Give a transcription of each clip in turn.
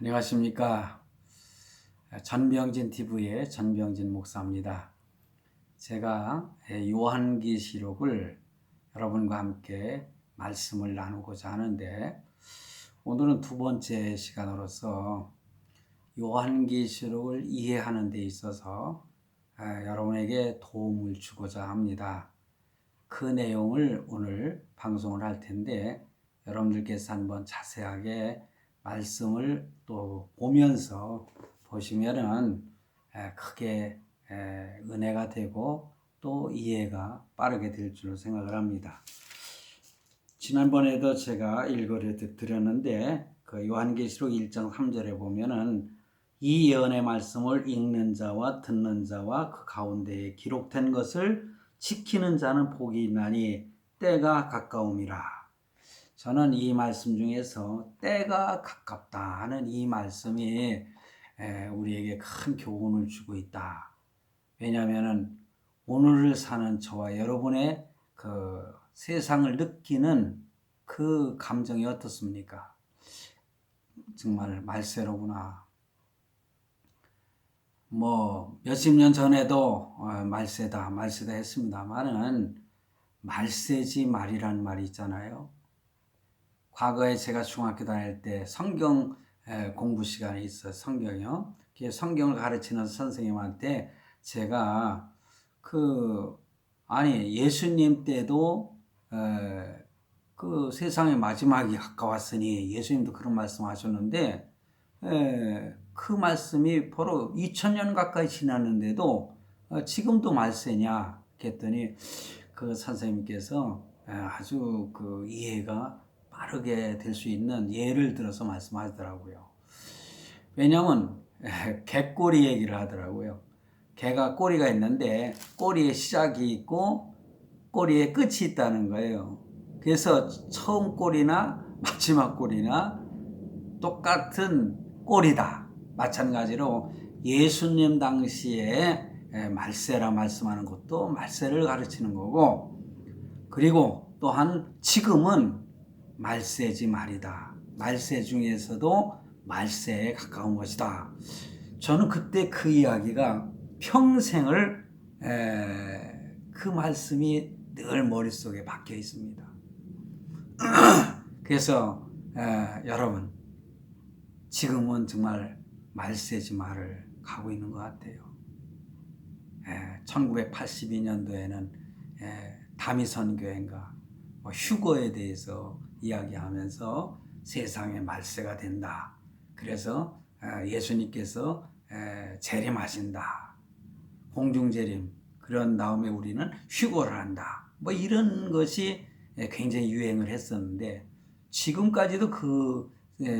안녕하십니까. 전병진 TV의 전병진 목사입니다. 제가 요한계시록을 여러분과 함께 말씀을 나누고자 하는데 오늘은 두 번째 시간으로서 요한계시록을 이해하는 데 있어서 여러분에게 도움을 주고자 합니다. 그 내용을 오늘 방송을 할 텐데 여러분들께서 한번 자세하게 말씀을 또 보면서 보시면은 크게 은혜가 되고 또 이해가 빠르게 될 줄로 생각을 합니다. 지난번에도 제가 읽어를 드렸는데 그 요한계시록 1장 3절에 보면은 이 예언의 말씀을 읽는 자와 듣는 자와 그 가운데에 기록된 것을 지키는 자는 복이 있나니 때가 가까움이라. 저는 이 말씀 중에서 때가 가깝다 하는 이 말씀이 우리에게 큰 교훈을 주고 있다. 왜냐하면 오늘을 사는 저와 여러분의 그 세상을 느끼는 그 감정이 어떻습니까? 정말 말세로구나. 뭐 몇십 년 전에도 어, 말세다 말세다 했습니다만은 말세지 말이란 말이 있잖아요. 과거에 제가 중학교 다닐 때 성경 공부 시간이 있어요. 성경이요. 성경을 가르치는 선생님한테 제가 그 아니 예수님 때도 그 세상의 마지막이 가까웠으니 예수님도 그런 말씀하셨는데 그 말씀이 바로 2000년 가까이 지났는데도 어, 지금도 말세냐 했더니 그 선생님께서 아주 그 이해가 빠르게 될 수 있는 예를 들어서 말씀하더라고요. 왜냐하면 개꼬리 얘기를 하더라고요. 개가 꼬리가 있는데 꼬리에 시작이 있고 꼬리에 끝이 있다는 거예요. 그래서 처음 꼬리나 마지막 꼬리나 똑같은 꼬리다. 마찬가지로 예수님 당시에 말세라 말씀하는 것도 말세를 가르치는 거고 그리고 또한 지금은 말세지 말이다. 말세 중에서도 말세에 가까운 것이다. 저는 그때 그 이야기가 평생을 에, 그 말씀이 늘 머릿속에 박혀 있습니다. 그래서 에, 여러분 지금은 정말 말세지 말을 가고 있는 것 같아요. 에, 1982년도에는 다미선 교회인가 뭐 휴거에 대해서 이야기하면서 세상의 말세가 된다. 그래서 예수님께서 재림하신다. 공중재림. 그런 다음에 우리는 휴거를 한다. 뭐 이런 것이 굉장히 유행을 했었는데 지금까지도 그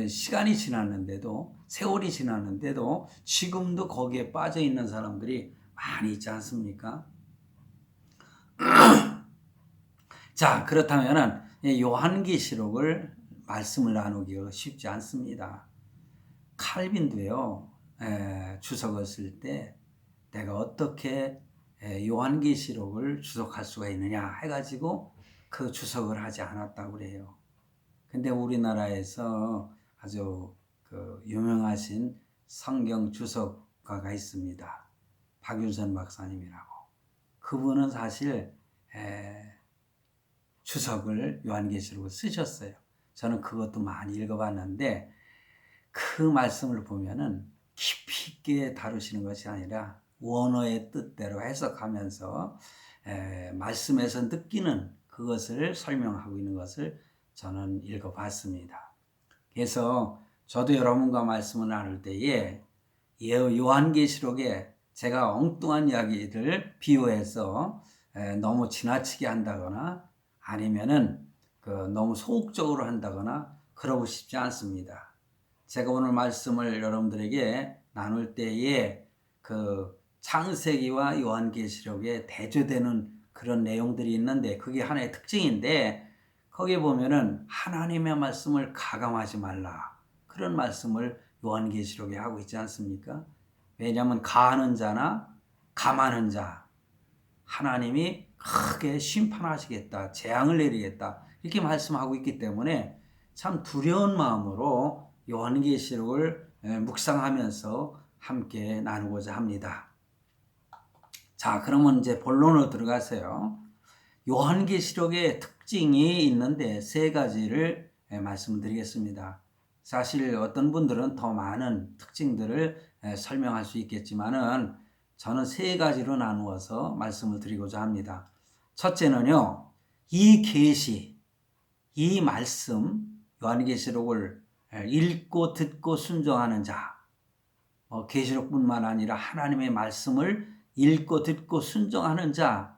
시간이 지났는데도 세월이 지났는데도 지금도 거기에 빠져 있는 사람들이 많이 있지 않습니까? 자, 그렇다면은 요한계시록을 말씀을 나누기가 쉽지 않습니다. 칼빈도요, 주석을 쓸 때 내가 어떻게 요한계시록을 주석할 수가 있느냐 해가지고 그 주석을 하지 않았다고 그래요. 근데 우리나라에서 아주 그 유명하신 성경 주석가가 있습니다. 박윤선 박사님이라고. 그분은 사실 주석을 요한계시록을 쓰셨어요. 저는 그것도 많이 읽어봤는데 그 말씀을 보면은 깊이 있게 다루시는 것이 아니라 원어의 뜻대로 해석하면서 에, 말씀에서 느끼는 그것을 설명하고 있는 것을 저는 읽어봤습니다. 그래서 저도 여러분과 말씀을 나눌 때에 요한계시록에 제가 엉뚱한 이야기를 비유해서 너무 지나치게 한다거나 아니면은 그 너무 소극적으로 한다거나 그러고 싶지 않습니다. 제가 오늘 말씀을 여러분들에게 나눌 때에 그 창세기와 요한계시록에 대조되는 그런 내용들이 있는데 그게 하나의 특징인데 거기에 보면은 하나님의 말씀을 가감하지 말라 그런 말씀을 요한계시록에 하고 있지 않습니까? 왜냐하면 가하는 자나 감하는 자 하나님이 크게 심판하시겠다, 재앙을 내리겠다 이렇게 말씀하고 있기 때문에 참 두려운 마음으로 요한계시록을 에, 묵상하면서 함께 나누고자 합니다. 자, 그러면 이제 본론으로 들어가세요. 요한계시록의 특징이 있는데 세 가지를 에, 말씀드리겠습니다. 사실 어떤 분들은 더 많은 특징들을 에, 설명할 수 있겠지만은 저는 세 가지로 나누어서 말씀을 드리고자 합니다. 첫째는요, 이 계시, 이 말씀, 요한계시록을 읽고 듣고 순종하는 자, 어, 계시록뿐만 아니라 하나님의 말씀을 읽고 듣고 순종하는 자,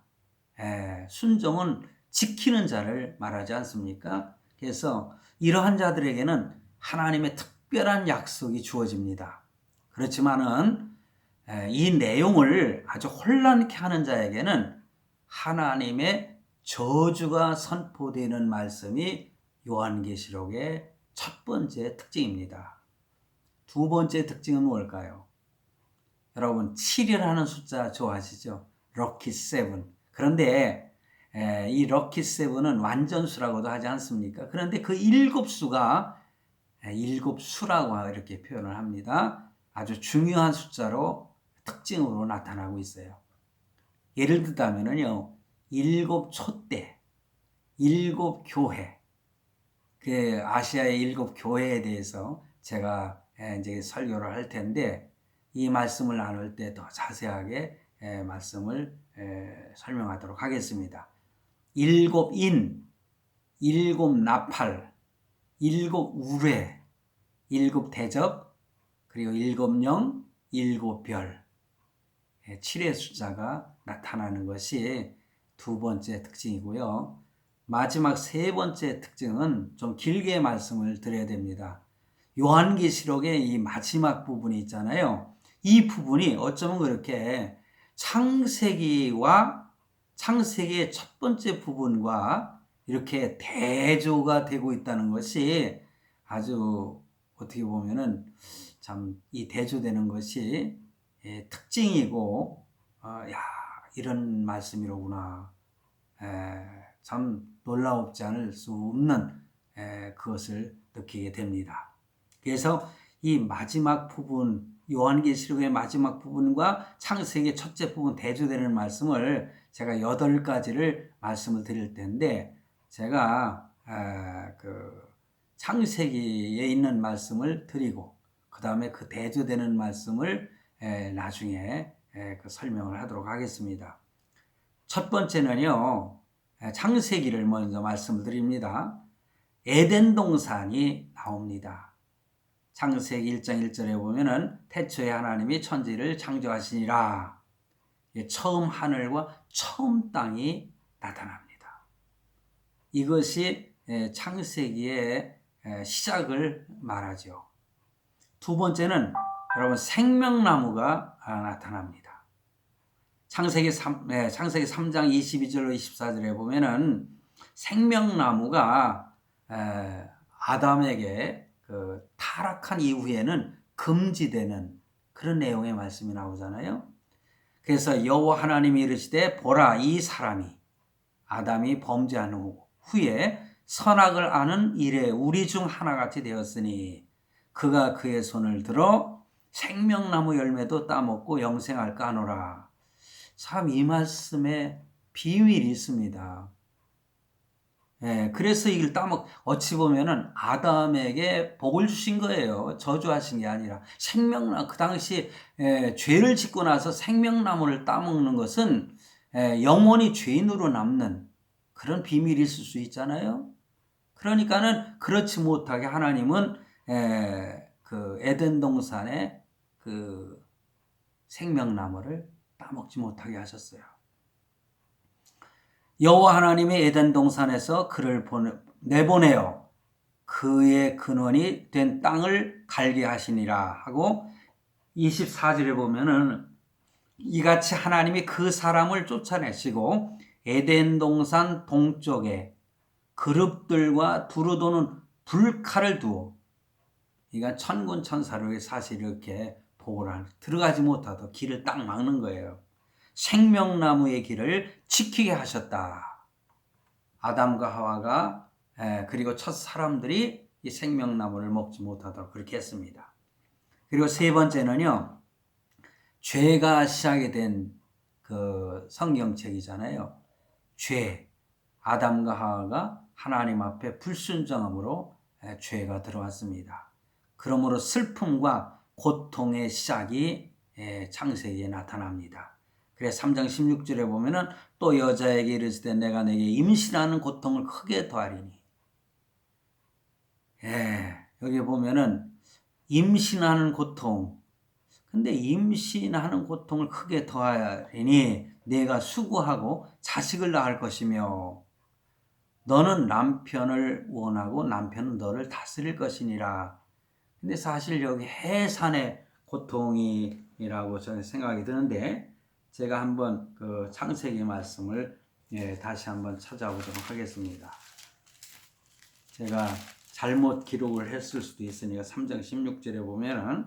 에, 순종은 지키는 자를 말하지 않습니까? 그래서 이러한 자들에게는 하나님의 특별한 약속이 주어집니다. 그렇지만은 에, 이 내용을 아주 혼란케 하는 자에게는 하나님의 저주가 선포되는 말씀이 요한계시록의 첫 번째 특징입니다. 두 번째 특징은 뭘까요? 여러분 7이라는 숫자 좋아하시죠? 럭키 세븐. 그런데 에, 이 럭키 세븐은 완전수라고도 하지 않습니까? 그런데 그 일곱 수가 에, 일곱 수라고 이렇게 표현을 합니다. 아주 중요한 숫자로 특징으로 나타나고 있어요. 예를 들자면요, 일곱 촛대, 일곱 교회, 그 아시아의 일곱 교회에 대해서 제가 이제 설교를 할 텐데 이 말씀을 나눌 때 더 자세하게 말씀을 설명하도록 하겠습니다. 일곱 인, 일곱 나팔, 일곱 우레, 일곱 대접, 그리고 일곱 영, 일곱 별. 7의 숫자가 나타나는 것이 두 번째 특징이고요. 마지막 세 번째 특징은 좀 길게 말씀을 드려야 됩니다. 요한계시록의 이 마지막 부분이 있잖아요. 이 부분이 어쩌면 그렇게 창세기와 창세기의 첫 번째 부분과 이렇게 대조가 되고 있다는 것이 아주 어떻게 보면은 참 이 대조되는 것이 예, 특징이고 어, 야 이런 말씀이로구나 에, 참 놀라웠지 않을 수 없는 에, 그것을 느끼게 됩니다. 그래서 이 마지막 부분 요한계시록의 마지막 부분과 창세기 첫째 부분 대조되는 말씀을 제가 여덟 가지를 말씀을 드릴 텐데 제가 아, 그 창세기에 있는 말씀을 드리고 그 다음에 그 대조되는 말씀을 에, 나중에 에, 그 설명을 하도록 하겠습니다. 첫 번째는요 창세기를 먼저 말씀을 드립니다. 에덴 동산이 나옵니다. 창세기 1장 1절에 보면은 태초에 하나님이 천지를 창조하시니라. 처음 하늘과 처음 땅이 나타납니다. 이것이 창세기의 시작을 말하죠. 두 번째는 여러분 생명나무가 나타납니다. 창세기 3, 네, 창세기 3장 22절로 24절에 보면은 생명나무가 아담에게 그 타락한 이후에는 금지되는 그런 내용의 말씀이 나오잖아요. 그래서 여호와 하나님이 이르시되 보라 이 사람이 아담이 범죄한 후에 선악을 아는 일에 우리 중 하나같이 되었으니 그가 그의 손을 들어 생명나무 열매도 따먹고 영생할까 하노라. 참 이 말씀에 비밀이 있습니다. 예, 그래서 이걸 따먹, 어찌 보면은 아담에게 복을 주신 거예요. 저주하신 게 아니라. 생명나, 그 당시, 예, 죄를 짓고 나서 생명나무를 따먹는 것은, 예, 영원히 죄인으로 남는 그런 비밀이 있을 수 있잖아요. 그러니까는 그렇지 못하게 하나님은, 예, 그 에덴 동산의 그 생명나무를 따먹지 못하게 하셨어요. 여호와 하나님의 에덴 동산에서 그를 보내, 내보내어 그의 근원이 된 땅을 갈게 하시니라 하고 24절에 보면은 이같이 하나님이 그 사람을 쫓아내시고 에덴 동산 동쪽에 그룹들과 두루 도는 불칼을 두어 그러니까 천군 천사로 사실 이렇게 보고를 들어가지 못하도 길을 딱 막는 거예요. 생명나무의 길을 지키게 하셨다. 아담과 하와가 그리고 첫 사람들이 이 생명나무를 먹지 못하도록 그렇게 했습니다. 그리고 세 번째는요. 죄가 시작이 된 그 성경책이잖아요. 죄. 아담과 하와가 하나님 앞에 불순종함으로 에, 죄가 들어왔습니다. 그러므로 슬픔과 고통의 시작이 에, 창세기에 나타납니다. 그래서 3장 16절에 보면은 또 여자에게 이르실 때 내가 내게 임신하는 고통을 크게 더하리니. 예, 여기 보면은 임신하는 고통. 근데 임신하는 고통을 크게 더하리니 내가 수고하고 자식을 낳을 것이며 너는 남편을 원하고 남편은 너를 다스릴 것이니라. 근데 사실 여기 해산의 고통이라고 저는 생각이 드는데 제가 한번 그 창세기 말씀을 예, 다시 한번 찾아보도록 하겠습니다. 제가 잘못 기록을 했을 수도 있으니까 3장 16절에 보면은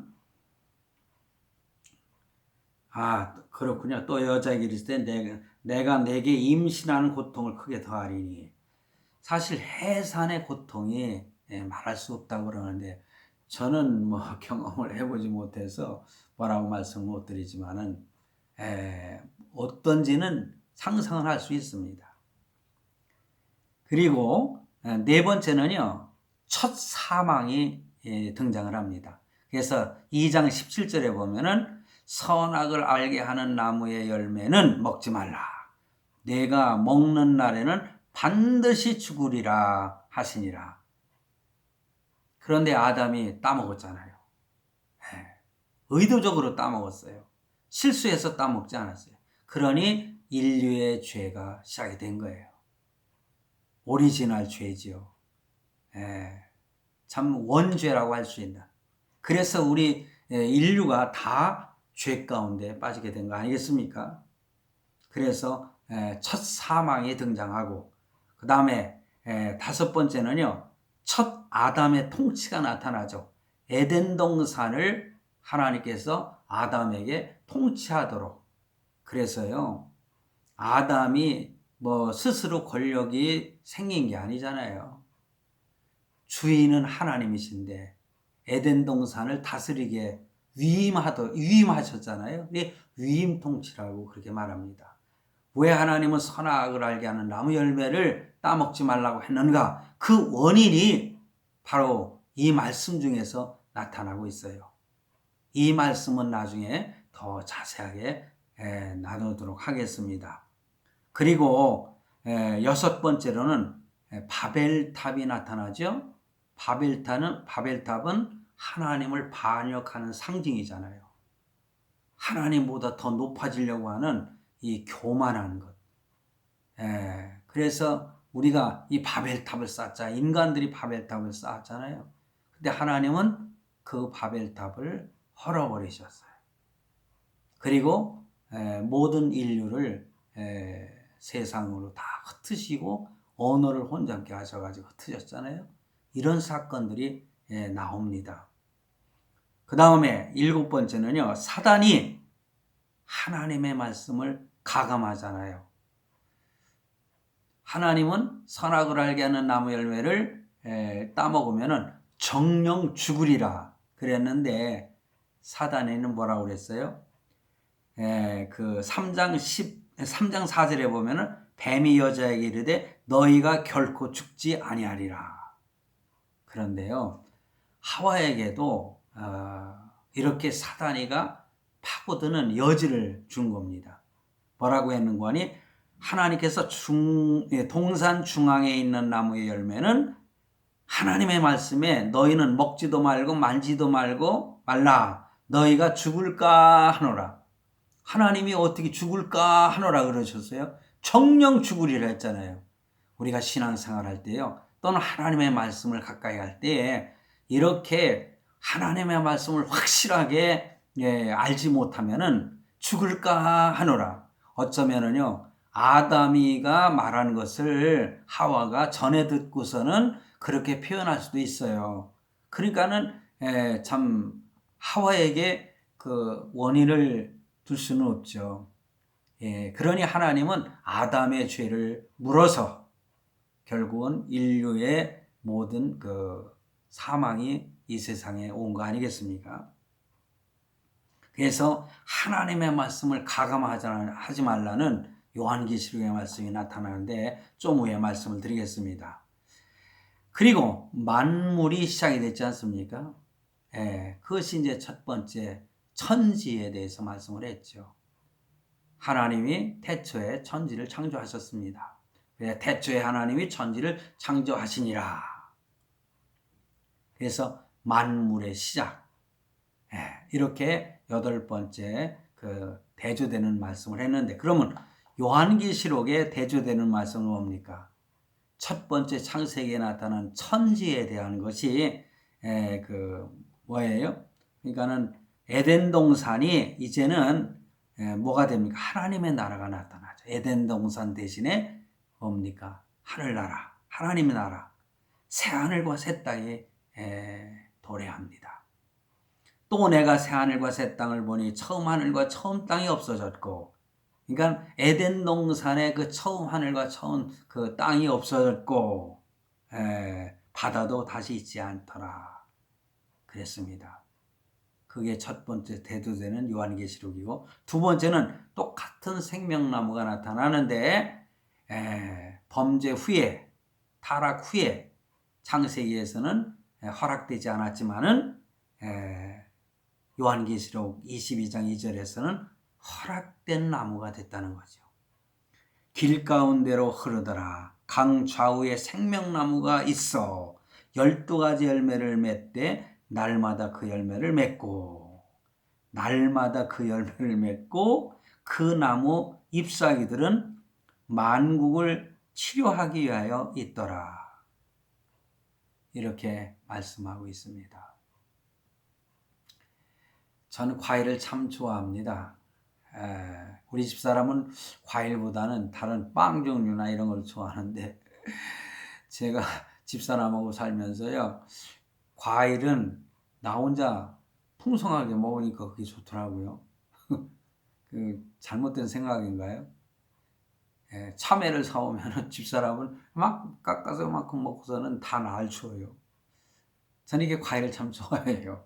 아 그렇군요. 또 이르실 때 내가, 내가 내게 임신하는 고통을 크게 더하리니 사실 해산의 고통이 예, 말할 수 없다고 그러는데 저는 뭐 경험을 해보지 못해서 뭐라고 말씀 못 드리지만은 에, 어떤지는 상상을 할 수 있습니다. 그리고 에, 네 번째는요 첫 사망이 예, 등장을 합니다. 그래서 2장 17절에 보면은 선악을 알게 하는 나무의 열매는 먹지 말라. 내가 먹는 날에는 반드시 죽으리라 하시니라. 그런데 아담이 따먹었잖아요. 예. 의도적으로 따먹었어요. 실수해서 따먹지 않았어요. 그러니 인류의 죄가 시작이 된 거예요. 오리지널 죄지요. 예. 참 원죄라고 할 수 있는. 그래서 우리 예, 인류가 다 죄 가운데 빠지게 된 거 아니겠습니까? 그래서 예, 첫 사망이 등장하고 그 다음에 다섯 번째는요. 첫 아담의 통치가 나타나죠. 에덴 동산을 하나님께서 아담에게 통치하도록 그래서요. 아담이 뭐 스스로 권력이 생긴 게 아니잖아요. 주인은 하나님이신데 에덴 동산을 다스리게 위임하도 위임하셨잖아요. 위임 통치라고 그렇게 말합니다. 왜 하나님은 선악을 알게 하는 나무 열매를 따먹지 말라고 했는가? 그 원인이 바로 이 말씀 중에서 나타나고 있어요. 이 말씀은 나중에 더 자세하게 나누도록 하겠습니다. 그리고 여섯 번째로는 바벨탑이 나타나죠. 바벨탑은 바벨탑은 하나님을 반역하는 상징이잖아요. 하나님보다 더 높아지려고 하는 이 교만한 것. 예, 그래서 우리가 이 바벨탑을 쌓자. 인간들이 바벨탑을 쌓았잖아요. 근데 하나님은 그 바벨탑을 헐어버리셨어요. 그리고 에, 모든 인류를 에, 세상으로 다 흩으시고 언어를 혼잡게 하셔가지고 흩으셨잖아요. 이런 사건들이 에, 나옵니다. 그 다음에 일곱 번째는요, 사단이 하나님의 말씀을 가감하잖아요. 하나님은 선악을 알게 하는 나무 열매를 따먹으면 정령 죽으리라 그랬는데 사단에는 뭐라고 그랬어요? 에, 그 3장 10 3장 4절에 보면은 뱀이 여자에게 이르되 너희가 결코 죽지 아니하리라. 그런데요. 하와에게도 어, 이렇게 사단이가 파고드는 여지를 준 겁니다. 뭐라고 했는가 하니 하나님께서 중, 예, 동산 중앙에 있는 나무의 열매는 하나님의 말씀에 너희는 먹지도 말고 만지도 말고 말라. 너희가 죽을까 하노라. 하나님이 어떻게 죽을까 하노라 그러셨어요? 정령 죽으리라 했잖아요. 우리가 신앙생활 할 때요. 또는 하나님의 말씀을 가까이 할 때에 이렇게 하나님의 말씀을 확실하게 예, 알지 못하면은 죽을까 하노라. 어쩌면은요. 아담이가 말한 것을 하와가 전해 듣고서는 그렇게 표현할 수도 있어요. 그러니까는 에, 참 하와에게 그 원인을 둘 수는 없죠. 예, 그러니 하나님은 아담의 죄를 물어서 결국은 인류의 모든 그 사망이 이 세상에 온 거 아니겠습니까? 그래서 하나님의 말씀을 가감하지 말라는 요한계시록의 말씀이 나타나는데 좀 후에 말씀을 드리겠습니다. 그리고 만물이 시작이 됐지 않습니까? 예, 그것이 이제 첫 번째 천지에 대해서 말씀을 했죠. 하나님이 태초에 천지를 창조하셨습니다. 태초에 하나님이 천지를 창조하시니라. 그래서 만물의 시작. 예, 이렇게 여덟 번째 그 대조되는 말씀을 했는데 그러면 요한계시록에 대조되는 말씀은 뭡니까? 첫 번째 창세기에 나타난 천지에 대한 것이 에, 그 뭐예요? 그러니까는 에덴 동산이 이제는 에, 뭐가 됩니까? 하나님의 나라가 나타나죠. 에덴 동산 대신에 뭡니까? 하늘나라, 하나님의 나라, 새 하늘과 새 땅이 에, 도래합니다. 또 내가 새 하늘과 새 땅을 보니 처음 하늘과 처음 땅이 없어졌고 그러니까 에덴 동산의 그 처음 하늘과 처음 그 땅이 없어졌고 에, 바다도 다시 있지 않더라. 그랬습니다. 그게 첫 번째 대두되는 요한계시록이고 두 번째는 똑같은 생명나무가 나타나는데 에, 범죄 후에 타락 후에 창세기에서는 허락되지 않았지만은 에, 요한계시록 22장 2절에서는 허락된 나무가 됐다는 거죠. 길 가운데로 흐르더라. 강 좌우에 생명나무가 있어 열두 가지 열매를 맺되 날마다 그 열매를 맺고 날마다 그 열매를 맺고 그 나무 잎사귀들은 만국을 치료하기 위하여 있더라. 이렇게 말씀하고 있습니다. 저는 과일을 참 좋아합니다. 우리 집 사람은 과일보다는 다른 빵 종류나 이런 걸 좋아하는데 제가 집 사람하고 살면서요 과일은 나 혼자 풍성하게 먹으니까 그게 좋더라고요. 그 잘못된 생각인가요? 예, 참외를 사오면 집사람은 막 깎아서 만큼 먹고서는 다 줘요. 저는 이게 과일을 참 좋아해요.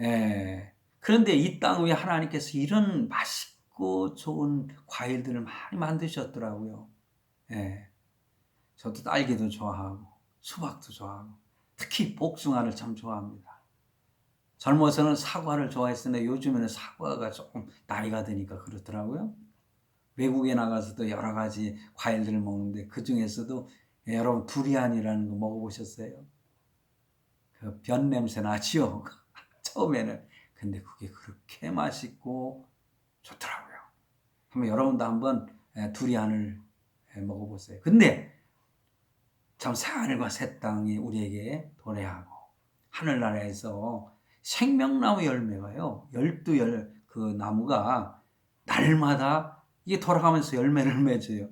예, 그런데 이 땅 위에 하나님께서 이런 맛있고 좋은 과일들을 많이 만드셨더라고요. 예. 저도 딸기도 좋아하고 수박도 좋아하고 특히 복숭아를 참 좋아합니다. 젊어서는 사과를 좋아했었는데 요즘에는 사과가 조금 나이가 드니까 그렇더라고요. 외국에 나가서도 여러 가지 과일들을 먹는데 그 중에서도 여러분 두리안이라는 거 먹어보셨어요? 그 변 냄새 나지요? 처음에는 근데 그게 그렇게 맛있고 좋더라고요. 한번 여러분도 한번 두리안을 먹어보세요. 근데 참 새하늘과 새 땅이 우리에게 도래하고 하늘나라에서 생명나무 열매가요. 열두 열 그 나무가 날마다 이게 돌아가면서 열매를 맺어요.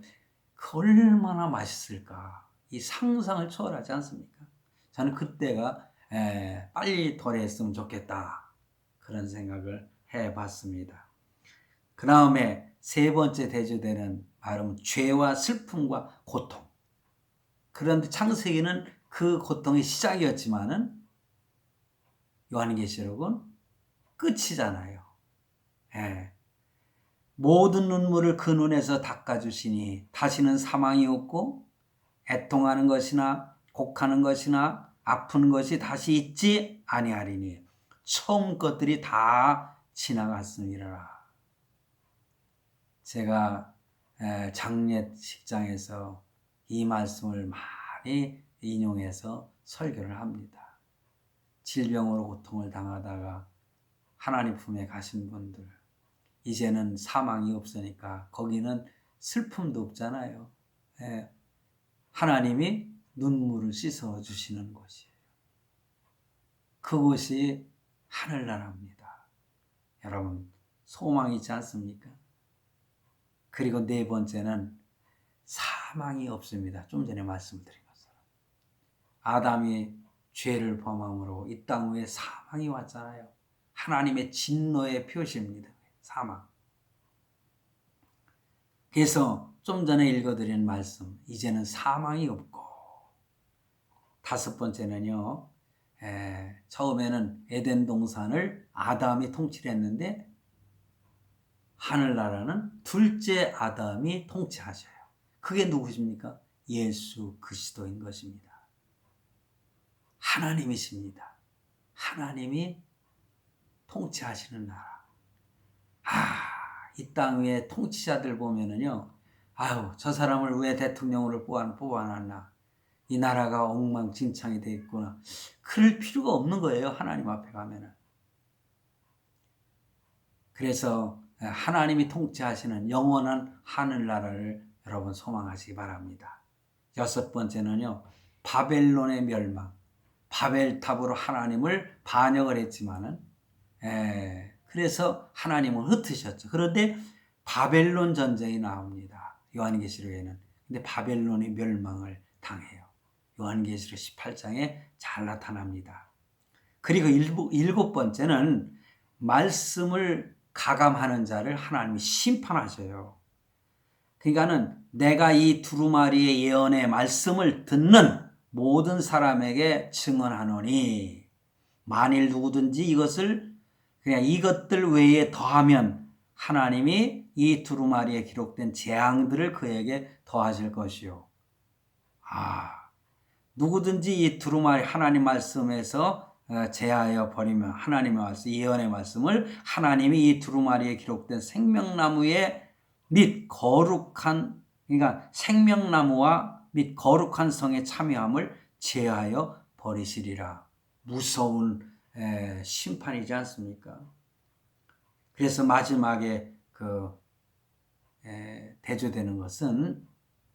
그 얼마나 맛있을까. 이 상상을 초월하지 않습니까? 저는 그때가 빨리 도래했으면 좋겠다. 그런 생각을 해 봤습니다. 그 다음에 세 번째 대조되는 말은 죄와 슬픔과 고통. 그런데 창세기는 그 고통의 시작이었지만은 요한계시록은 끝이잖아요. 예. 모든 눈물을 그 눈에서 닦아주시니 다시는 사망이 없고 애통하는 것이나 곡하는 것이나 아픈 것이 다시 있지 아니하리니 처음 것들이 다 지나갔습니다. 제가 장례식장에서 이 말씀을 많이 인용해서 설교를 합니다. 질병으로 고통을 당하다가 하나님 품에 가신 분들, 이제는 사망이 없으니까 거기는 슬픔도 없잖아요. 하나님이 눈물을 씻어 주시는 곳이에요. 그곳이 하늘나라입니다. 여러분, 소망이 있지 않습니까? 그리고 네 번째는 사망이 없습니다. 좀 전에 말씀드린 것처럼. 아담이 죄를 범함으로 이 땅 위에 사망이 왔잖아요. 하나님의 진노의 표시입니다. 사망. 그래서 좀 전에 읽어드린 말씀, 이제는 사망이 없고, 다섯 번째는요, 에, 처음에는 에덴 동산을 아담이 통치를 했는데 하늘나라는 둘째 아담이 통치하셔요. 그게 누구십니까? 예수 그리스도인 것입니다. 하나님이십니다. 하나님이 통치하시는 나라. 아, 이 땅 위에 통치자들 보면은요, 아유, 저 사람을 왜 대통령으로 뽑아, 뽑아놨나. 이 나라가 엉망진창이 되어 있구나. 그럴 필요가 없는 거예요. 하나님 앞에 가면은. 그래서 하나님이 통치하시는 영원한 하늘나라를 여러분 소망하시기 바랍니다. 여섯 번째는요, 바벨론의 멸망. 바벨탑으로 하나님을 반역을 했지만은, 에, 그래서 하나님은 흩으셨죠. 그런데 바벨론 전쟁이 나옵니다. 요한계시록에는. 근데 바벨론이 멸망을 당해요. 요한계시록 18장에 잘 나타납니다. 그리고 일곱, 번째는 말씀을 가감하는 자를 하나님이 심판하셔요. 그러니까는 내가 이 두루마리의 예언의 말씀을 듣는 모든 사람에게 증언하노니 만일 누구든지 이것을 그냥 이것들 외에 더하면 하나님이 이 두루마리에 기록된 재앙들을 그에게 더하실 것이요. 아, 누구든지 이 두루마리 하나님 말씀에서 어, 제하여 버리면 하나님의 말씀, 예언의 말씀을 하나님이 이 두루마리에 기록된 생명나무에 및 거룩한 그러니까 생명나무와 및 거룩한 성에 참여함을 제하여 버리시리라. 무서운 에, 심판이지 않습니까? 그래서 마지막에 그 에, 대조되는 것은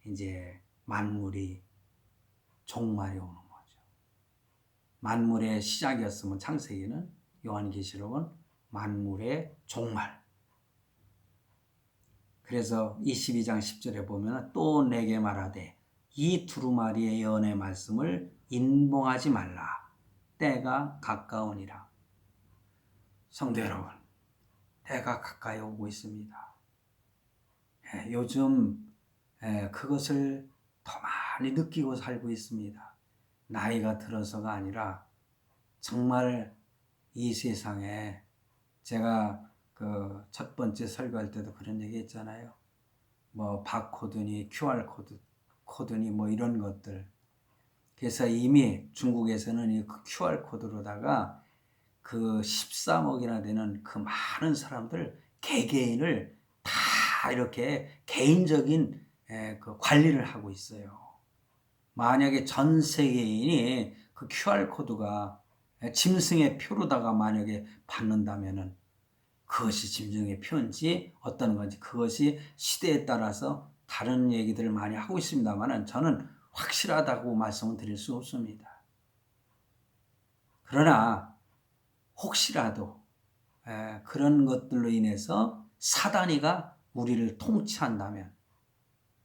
이제 만물이 종말이 오는 거죠. 만물의 시작이었으면 창세기는 요한계시록은 만물의 종말. 그래서 22장 10절에 보면 또 내게 말하되 이 두루마리의 예언의 말씀을 인봉하지 말라. 때가 가까우니라. 성도 여러분, 때가 가까이 오고 있습니다. 예, 요즘 예, 그것을 더 많이 느끼고 살고 있습니다. 나이가 들어서가 아니라 정말 이 세상에 제가 그 첫 번째 설교할 때도 그런 얘기 했잖아요. 뭐 바코드니 QR 코드 코드니 뭐 이런 것들. 그래서 이미 중국에서는 이 QR 코드로다가 그 13억이나 되는 그 많은 사람들 개개인을 다 이렇게 개인적인 그 관리를 하고 있어요. 만약에 전 세계인이 그 QR 코드가 짐승의 표로다가 만약에 받는다면은 그것이 짐승의 표인지 어떤 건지 그것이 시대에 따라서 다른 얘기들을 많이 하고 있습니다만은 저는 확실하다고 말씀을 드릴 수 없습니다. 그러나 혹시라도 그런 것들로 인해서 사단이가 우리를 통치한다면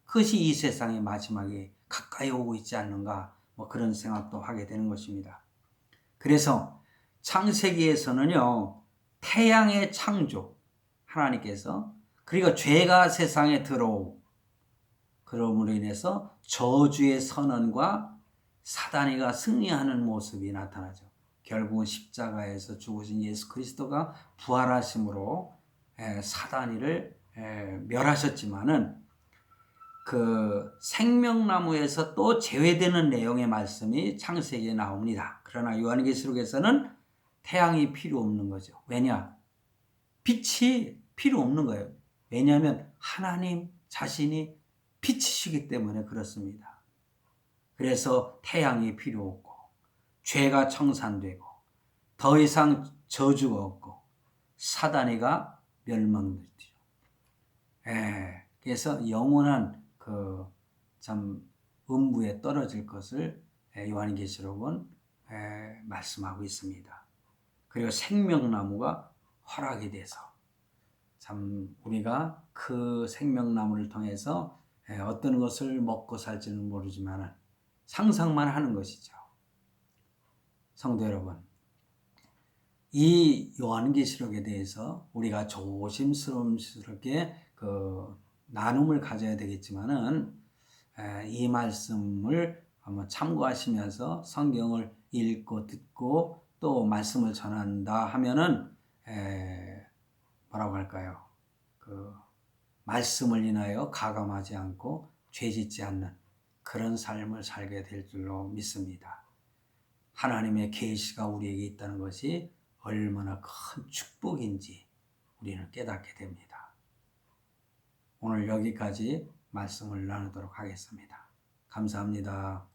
그것이 이 세상의 마지막에 가까이 오고 있지 않는가 뭐 그런 생각도 하게 되는 것입니다. 그래서 창세기에서는요 태양의 창조 하나님께서 그리고 죄가 세상에 들어오 그러므로 인해서 저주의 선언과 사단이가 승리하는 모습이 나타나죠. 결국은 십자가에서 죽으신 예수 그리스도가 부활하심으로 사단이를 멸하셨지만은 그 생명나무에서 또 제외되는 내용의 말씀이 창세기에 나옵니다. 그러나 요한계시록에서는 태양이 필요 없는 거죠. 왜냐? 빛이 필요 없는 거예요. 왜냐하면 하나님 자신이 빛이시기 때문에 그렇습니다. 그래서 태양이 필요 없고 죄가 청산되고 더 이상 저주가 없고 사단이가 멸망되죠. 예, 그래서 영원한 그 참 음부에 떨어질 것을 요한계시록은 말씀하고 있습니다. 그리고 생명나무가 허락이 돼서 참 우리가 그 생명나무를 통해서 어떤 것을 먹고 살지는 모르지만 상상만 하는 것이죠. 성도 여러분, 이 요한계시록에 대해서 우리가 조심스럽게 그 나눔을 가져야 되겠지만은 이 말씀을 한번 참고하시면서 성경을 읽고 듣고 또 말씀을 전한다 하면은 에, 뭐라고 할까요? 그 말씀을 인하여 가감하지 않고 죄짓지 않는 그런 삶을 살게 될 줄로 믿습니다. 하나님의 계시가 우리에게 있다는 것이 얼마나 큰 축복인지 우리는 깨닫게 됩니다. 오늘 여기까지 말씀을 나누도록 하겠습니다. 감사합니다.